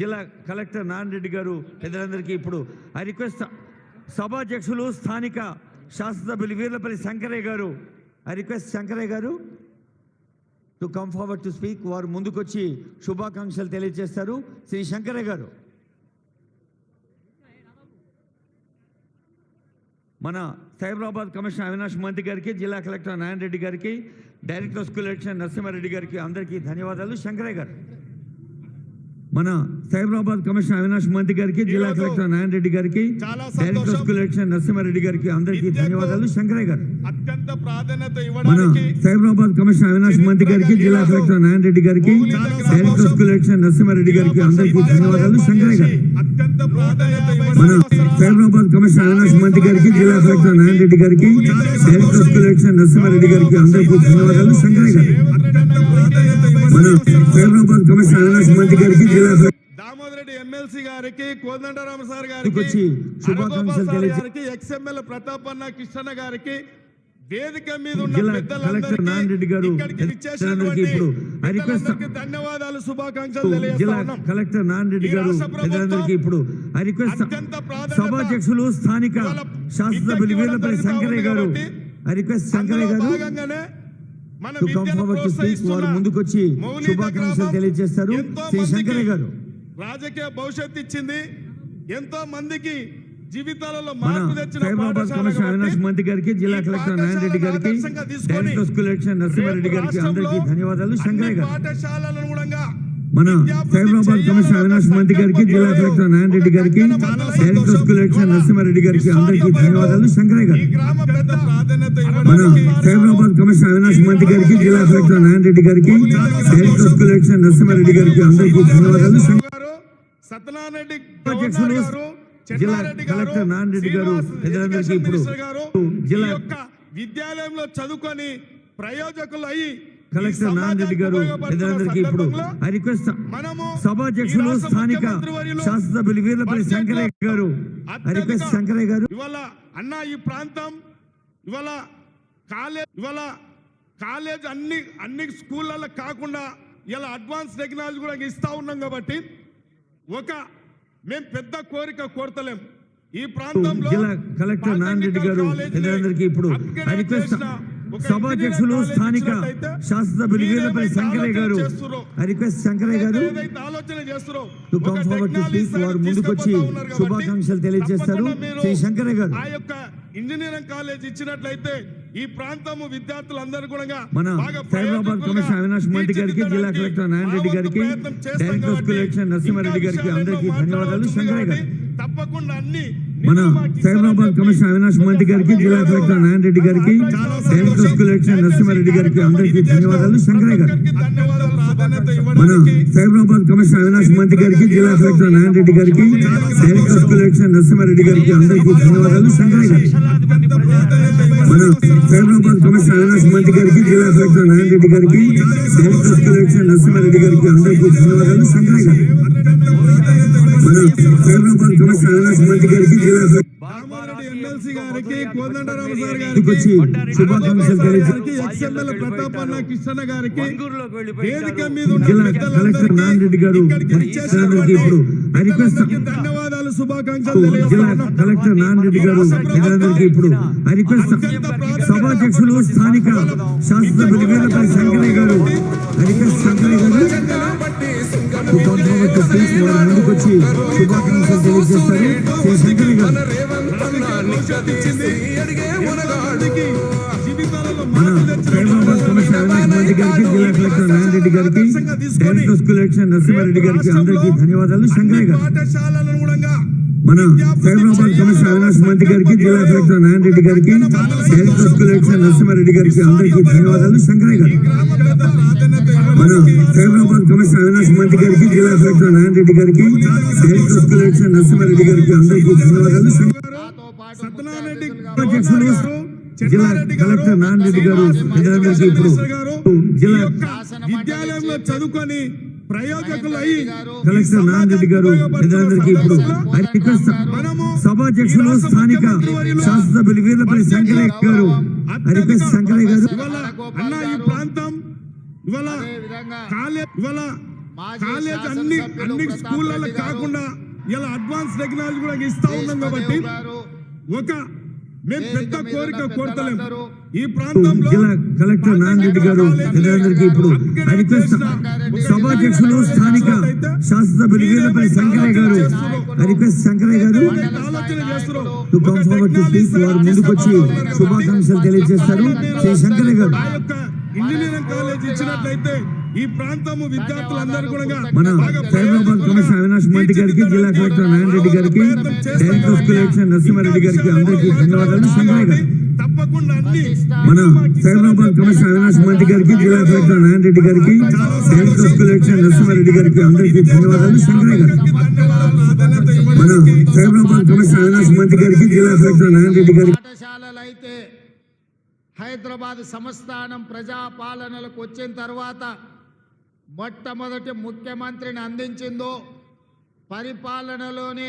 జిల్లా కలెక్టర్ నారాయణ గారు పెద్దలందరికీ ఇప్పుడు ఐ రిక్వెస్ట్ సభాధ్యక్షులు స్థానిక శాసనసభ్యులు వీర్లపల్లి శంకరయ్య గారు I request Shankaraiah garu to come forward to speak వారు ముందుకొచ్చి శుభాకాంక్షలు తెలియజేస్తారు. శ్రీ శంకరయ్య గారు. మన సైబరాబాద్ కమిషనర్ అవినాష్ మంత్రి గారికి జిల్లా కలెక్టర్ నారాయణ రెడ్డి గారికి డైరెక్టర్ స్కూల్ ఎడిషన్ నరసింహారెడ్డి గారికి అందరికీ ధన్యవాదాలు. శంకరయ్య గారు. మన సైబరాబాద్ కమిషనర్ అవినాష్ మంత్రి గారికి జిల్లా కలెక్టర్ నారాయణ రెడ్డి గారికి డైరెక్టర్. స్కూల్ ఎలక్షన్ నరసింహారెడ్డి గారికి అందరికీ ధన్యవాదాలు. శంకరయ్య గారు. అత్యంత ప్రాధాన్యత మన సైబరాబాద్ కమిషనర్ అవినాష్ మంత్రి గారికి జిల్లా కలెక్టర్ నారాయణ రెడ్డి గారికి డైరెక్టర్ స్కూల్ ఎలక్షన్ నరసింహారెడ్డి గారికి అందరికీ ధన్యవాదాలు. శంకరయ్య గారు. అత్యంత ప్రాధాన్యత మన సైబరాబాద్ కమిషనర్ అవినాష్ మంత్రి గారికి జిల్లా కలెక్టర్ నారాయణ రెడ్డి గారికి డైరెక్టర్ స్కూల్ ఎలక్షన్ నరసింహారెడ్డి గారికి అందరికీ ధన్యవాదాలు. శంకరయ్య గారు. దామోదర్ రెడ్డి ఎమ్మెల్సీ గారికి కోదండరామ సార్ వచ్చి గారికి శుభాకాంక్షలు అరగోపాల్ సార్ తెలియజే- గారికి ఎక్స్ఎమ్మెల్యే ప్రతాపన్న కృష్ణ గారికి వేదిక మీద ఉన్న పెద్దలందరికీ ఇక్కడికి ధన్యవాదాలు శుభాకాంక్షలు జిల్లా తెలియజేస్తా ఉన్నాం. కలెక్టర్ రెడ్డి గారు ఇప్పుడు ఐ రిక్వెస్ట్ సభాధ్యక్షులు స్థానిక శాసనసభ్యులు శంకరయ్య గారు జరుగుతా I request Shankaraiah garu to come forward to speak వారు ముందుకొచ్చి శుభాకాంక్షలు తెలియజేస్తారు. శ్రీ గారు. రాజకీయ భవిష్యత్తు ఇచ్చింది. ఎంతో మందికి జీవితాలలో మార్పు తెచ్చిన అవినాష్ మంత్రి గారికి జిల్లా కలెక్టర్ నారాయణ రెడ్డి గారికి డైరెక్టర్ స్కూల్ నరసింహారెడ్డి గారికి అందరికీ ధన్యవాదాలు. అన్ని గారు. పాఠశాలలను కూడా మన సైబరాబాద్ కమిషనర్ అవినాష్ మంత్రి గారికి జిల్లా కలెక్టర్ నారాయణ రెడ్డి గారికి డైరెక్టర్ స్కూల్ నరసింహారెడ్డి గారికి అందరికీ ధన్యవాదాలు. శంకరయ్య గారు. మన సైబరాబాద్ కమిషనర్ అవినాష్ మంత్రి గారికి జిల్లా కలెక్టర్ నారాయణ రెడ్డి గారికి డైరెక్టర్ స్కూల్ నరసింహారెడ్డి గారికి అందరికీ ధన్యవాదాలు. సత్యనారాయణ జిల్లా కలెక్టర్ నారాయణ రెడ్డి గారు ఇప్పుడు జిల్లా విద్యాలయంలో చదువుకొని ప్రయోజకులు అయ్యి కలెక్టర్ నారాయణ రెడ్డి గారు పెద్దలందరికీ ఇప్పుడు ఐ రిక్వెస్ట్ మనము సభాధ్యక్షులు స్థానిక శాసనసభ్యులు వీర్లపల్లి శంకరయ్య గారు ఐ రిక్వెస్ట్ శంకరయ్య గారు. ఇవాళ అన్న ఈ ప్రాంతం ఇవాళ కాలేజ్ ఇవాళ కాలేజ్ అన్ని అన్ని స్కూళ్ళల్లో కాకుండా ఇలా అడ్వాన్స్ టెక్నాలజీ కూడా ఇస్తా ఉన్నాం కాబట్టి ఒక మేము పెద్ద కోరిక కోరతలేం. ఈ ప్రాంతంలో జిల్లా కలెక్టర్ నారాయణ రెడ్డి గారు ఇప్పుడు రిక్వెస్ట్ సభాధ్యక్షులు స్థానిక శాసనసభ్యులు మీరేమైతే శంకరయ్య గారు I request Shankaraiah garu to come forward to technology speak వారు ముందుకొచ్చి శుభాకాంక్షలు తెలియజేస్తారు. శ్రీ శంకరయ్య గారు. ఆ యొక్క ఇంజనీరింగ్ కాలేజ్ ఇచ్చినట్లయితే ఈ ప్రాంతము విద్యార్థులందరూ కూడా మన సైబరాబాద్ కమిషనర్ అవినాష్ మంత్రి గారికి జిల్లా కలెక్టర్ నారాయణ రెడ్డి గారికి డైరెక్టర్ స్కూల్ నరసింహారెడ్డి గారికి అందరికీ ధన్యవాదాలు. శంకరయ్య గారు. తప్పకుండా అన్ని మన సైబరాబాద్ కమిషనర్ అవినాష్ చెప్పి మంత్రి గారికి జిల్లా కలెక్టర్ నారాయణ రెడ్డి గారికి డైరెక్టర్ స్కూల్ ఎలక్షన్ నరసింహారెడ్డి గారికి అందరికీ ధన్యవాదాలు. శంకరయ్య గారు. మన సైబరాబాద్ కమిషనర్ అవినాష్ మంత్రి గారికి జిల్లా కలెక్టర్ నారాయణ రెడ్డి గారికి డైరెక్టర్ స్కూల్ ఎలక్షన్ నరసింహారెడ్డి గారికి అందరికీ ధన్యవాదాలు. శంకరయ్య గారు. మన సైబరాబాద్ కమిషనర్ అవినాష్ మంత్రి గారికి జిల్లా కలెక్టర్ నారాయణ రెడ్డి గారికి డైరెక్టర్ స్కూల్ ఎలక్షన్ నరసింహారెడ్డి గారికి అందరికీ ధన్యవాదాలు. శంకరయ్య గారు. మన సైబరాబాద్ కమిషనర్ అవినాష్ మంత్రి గారికి జిల్లా రామారెడ్డి ఎమ్మెల్సీ గారికి కోదండరామ సార్ వచ్చి గారికి శుభాకాంక్షలు తెలియజేస్తారు గారికి ఎక్స్ఎమ్మెల్యే ప్రతాపన్న కృష్ణ గారికి వేదిక మీద ఉన్న జిల్లా కలెక్టర్ నారాయణ రెడ్డి గారు ఇప్పుడు ధన్యవాదాలు శుభాకాంక్షలు జిల్లా కలెక్టర్ నారాయణ రెడ్డి గారు ఇప్పుడు రిక్వెస్ట్ సభాధ్యక్షులు స్థానిక శాసనసభ్యులు శంకరయ్య గారు రిక్వెస్ట్ గారు. టు కమ్ వారు ముందుకొచ్చి శుభాకాంక్షలు తెలియజేస్తారు శ్రీ గారు మన హైదరాబాద్ కమిషనర్ అవినాష్ గారికి జిల్లా కలెక్టర్ నారాయణ రెడ్డి గారికి డైరెక్టర్ స్కూల్ నరసింహారెడ్డి గారికి అందరికీ ధన్యవాదాలు. శంకరయ్య గారు పాఠశాలలను కూడా మన సైబరాబాద్ కమిషనర్ అవినాష్ మంత్రి గారికి జిల్లా కలెక్టర్ నారాయణ రెడ్డి గారికి హెల్త్ కలెక్టర్ నరసింహారెడ్డి గారికి అందరికీ ధన్యవాదాలు శంకరయ్య గారు మన ఇవ్వడానికి సైబరాబాద్ కమిషనర్ అవినాష్ మంత్రి గారికి జిల్లా కలెక్టర్ నారాయణ రెడ్డి గారికి హెల్త్ కలెక్టర్ నరసింహారెడ్డి గారికి అందరికీ ధన్యవాదాలు అధ్యక్షులు జిల్లా కలెక్టర్ నారాయణ రెడ్డి గారు ఇప్పుడు జిల్లా విద్యాలయంలో చదువుకొని ప్రయోజకులు అయ్యి కలెక్టర్ నారాయణ రెడ్డి గారు ఇప్పుడు సభాధ్యక్షులు స్థానిక శాసనసభ్యులు వీర్లపల్లి శంకరయ్య గారు శంకరయ్య గారు అన్న ఈ ప్రాంతం ఇవాళ కాలేజ్ ఇవాళ మాజీ కాలేజ్ అన్ని అన్ని స్కూళ్ళలో కాకుండా ఇలా అడ్వాన్స్ టెక్నాలజీ కూడా ఇస్తా ఉన్నాం కాబట్టి ఒక మేము పెద్ద కోరిక ఉన్న కోరతలేం. పెద్దలందరూ ఈ ప్రాంతంలో కలెక్టర్ నారాయణ గారు ప్రజలందరికీ ఇప్పుడు రిక్వెస్ట్ సభాధ్యక్షులు స్థానిక శాసనసభ్యులు వీరపల్లి శంకరయ్య గారు రిక్వెస్ట్ శంకరయ్య గారు ఆలోచన చేస్తున్నాం to come forward to speak వారు ముందుకొచ్చి శుభాకాంక్షలు తెలియజేస్తారు. శ్రీ శంకరయ్య గారు. ఇంజనీరింగ్ కాలేజ్ ఇచ్చినట్లయితే ఈ ప్రాంతము విద్యార్థులందరూ కూడా మన సైబరాబాద్ కమిషనర్ అవినాష్ గారికి జిల్లా కలెక్టర్ నారాయణ రెడ్డి గారికి డైరెక్టర్ ఆఫ్ కలెక్షన్ నరసింహారెడ్డి గారికి అందరికీ ధన్యవాదాలు. శంకరయ్య గారు. తప్పకుండా అన్ని మన సైబరాబాద్ కమిషనర్ అవినాష్ మంత్రి గారికి జిల్లా కలెక్టర్ నారాయణ రెడ్డి గారికి నరసింహారెడ్డి గారికి అందరికీ ధన్యవాదాలు. శంకరయ్య గారు. మన సైబరాబాద్ కమిషనర్ అవినాష్ మంత్రి గారికి జిల్లా కలెక్టర్ నారాయణ రెడ్డి గారికి. పాఠశాలలు అయితే హైదరాబాద్ సంస్థానం ప్రజాపాలనలకు వచ్చిన తర్వాత మొట్టమొదటి ముఖ్యమంత్రిని అందించిందో పరిపాలనలోనే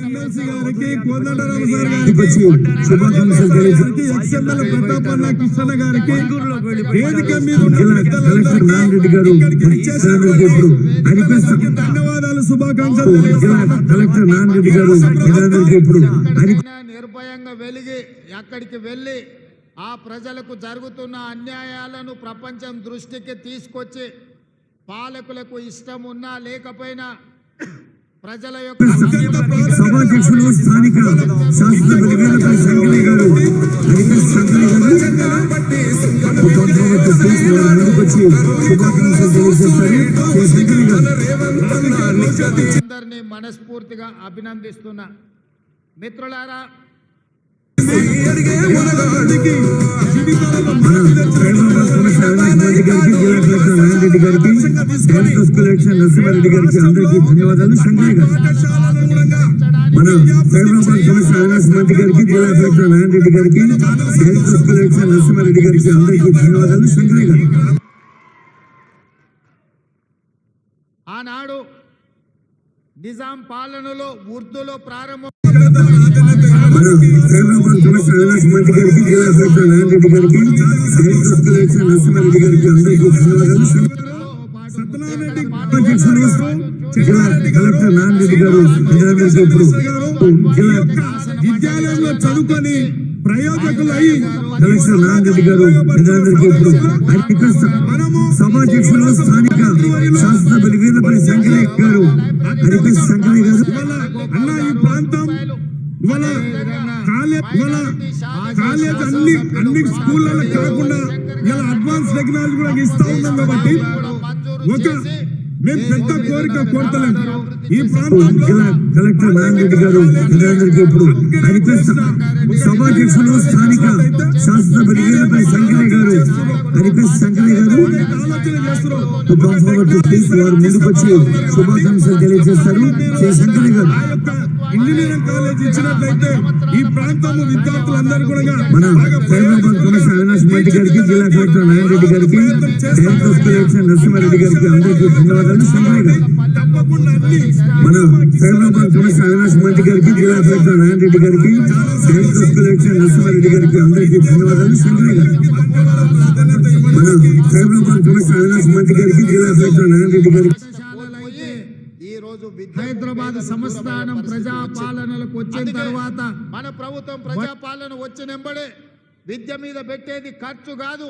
ఎమ్మెల్సీ గారికి కోదండరామ సార్ శుభాకాంక్షలు ప్రతాపన్న కృష్ణ గారికి వేదిక మీద కలెక్టర్ గారు ఇప్పుడు ధన్యవాదాలు శుభాకాంక్షలు కలెక్టర్ గారు ఇప్పుడు నిర్భయంగా వెలిగి అక్కడికి వెళ్ళి ఆ ప్రజలకు జరుగుతున్న అన్యాయాలను ప్రపంచం దృష్టికి తీసుకొచ్చి పాలకులకు ఇష్టం ఉన్నా లేకపోయినా ప్రజల యొక్క సభాధ్యక్షులు స్థానిక శాసనసభ్యులు గారు గారు శుభాకాంక్షలు తెలియజేస్తారు. శ్రీ గారు. అందరినీ మనస్ఫూర్తిగా అభినందిస్తున్నా. మిత్రులారా గారికి నారాయణ రెడ్డి గారికి కలెక్షన్ నరసింహారెడ్డి గారికి అందరికీ ధన్యవాదాలు. గారు మన హైదరాబాద్ కమిషనర్ అవినాష్ మంత్రి గారికి జిల్లా కలెక్టర్ నారాయణ రెడ్డి గారికి నరసింహారెడ్డి గారికి అందరికీ ధన్యవాదాలు. శంకరయ్య గారు ఆనాడు నిజాం పాలనలో ఉర్దూలో ప్రారంభం మన హైదరాబాద్ కమిషనర్ అవినాష్ మంత్రి గారికి జిల్లా కలెక్టర్ నారాయణ రెడ్డి గారికి నరసింహారెడ్డి గారికి అందరికీ ధన్యవాదాలు. జిల్లా కలెక్టర్ నారాయణ గారు ఇప్పుడు జిల్లా విద్యాలయంలో చదువుకొని ప్రయోజకులు అయి కలెక్టర్ నారాయణ గారు ఇప్పుడు రిక్వెస్ట్ స్థానిక శాసనసభ్యులు వీరపల్లి శంకరయ్య గారు శంకరయ్య గారు అన్న ఈ ప్రాంతం ఇవాళ కాలేజ్ ఇవాళ కాలేజ్ అన్ని అన్ని స్కూళ్ళలో కాకుండా ఇలా అడ్వాన్స్ టెక్నాలజీ కూడా ఇస్తా ఉన్నాం కాబట్టి ఒక మేము పెద్ద కోరిక కోరతలేం. ఈ ప్రాంతంలో కలెక్టర్ నారాయణ గారు ఇప్పుడు రిక్వెస్ట్ సభాధ్యక్షులు స్థానిక వీరపల్లి శంకరయ్య గారు శంకరయ్య గారు ఆలోచన చేస్తున్నాం to come forward to speak వారు ముందుకొచ్చి శుభాకాంక్షలు తెలియజేస్తారు. శ్రీ శంకరయ్య గారు ఆ యొక్క ఇంజనీరింగ్ కాలేజ్ ఇచ్చినట్లయితే ఈ ప్రాంతము విద్యార్థులందరూ కూడా మన హైదరాబాద్ కమిషనర్ అవినాష్ మంత్రి గారికి జిల్లా కలెక్టర్ నారాయణ రెడ్డి గారికి డైరెక్టర్ ఆఫ్ కలెక్షన్ నరసింహారెడ్డి గారికి అందరికీ ధన్యవాదాలు. మన హైదరాబాద్ కమిషనర్ అవినాష్ మంత్రి గారికి జిల్లా కలెక్టర్ నారాయణ రెడ్డి గారికి నరసింహారెడ్డి గారికి అందరికీ ధన్యవాదాలు. మన హైదరాబాద్ కమిషనర్ అవినాష్ మంత్రి గారికి జిల్లా కలెక్టర్ నారాయణ రెడ్డి గారికి. కోల్పోయి ఈ రోజు హైదరాబాద్ సంస్థానం ప్రజాపాలనలకు వచ్చిన తర్వాత మన ప్రభుత్వం ప్రజాపాలన వచ్చినెంబడే విద్య మీద పెట్టేది ఖర్చు కాదు.